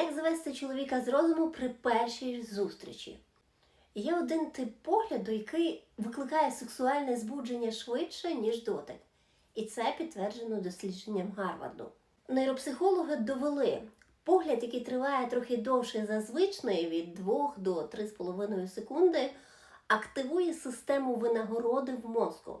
Як завести чоловіка з розуму при першій зустрічі? Є один тип погляду, який викликає сексуальне збудження швидше, ніж дотик. І це підтверджено дослідженням Гарварду. Нейропсихологи довели, погляд, який триває трохи довше за звичний, від 2 до 3,5 секунди, активує систему винагороди в мозку.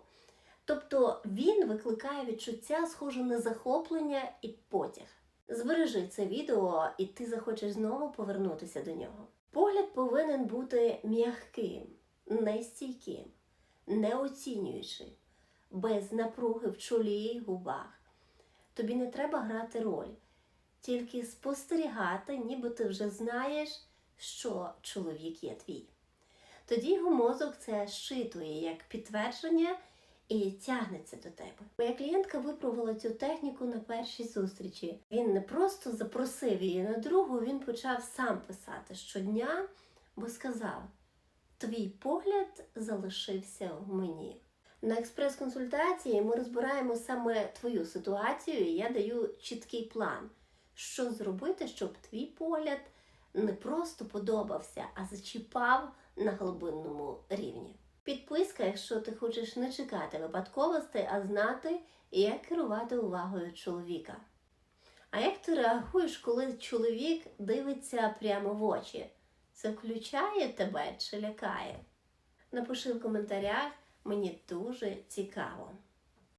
Тобто він викликає відчуття, схоже на захоплення і потяг. Збережи це відео, і ти захочеш знову повернутися до нього. Погляд повинен бути м'яким, нестійким, не оцінюючи, без напруги в чолі і губах. Тобі не треба грати роль, тільки спостерігати, ніби ти вже знаєш, що чоловік є твій. Тоді його мозок це щитує як підтвердження і тягнеться до тебе. Моя клієнтка випробувала цю техніку на першій зустрічі. Він не просто запросив її на другу, він почав сам писати щодня, бо сказав: Твій погляд залишився в мені. На експрес-консультації ми розбираємо саме твою ситуацію, і я даю чіткий план, що зробити, щоб твій погляд не просто подобався, а зачіпав на глибинному рівні. Підписка, якщо ти хочеш не чекати випадковостей, а знати, як керувати увагою чоловіка. А як ти реагуєш, коли чоловік дивиться прямо в очі? Це включає тебе чи лякає? Напиши в коментарях, мені дуже цікаво.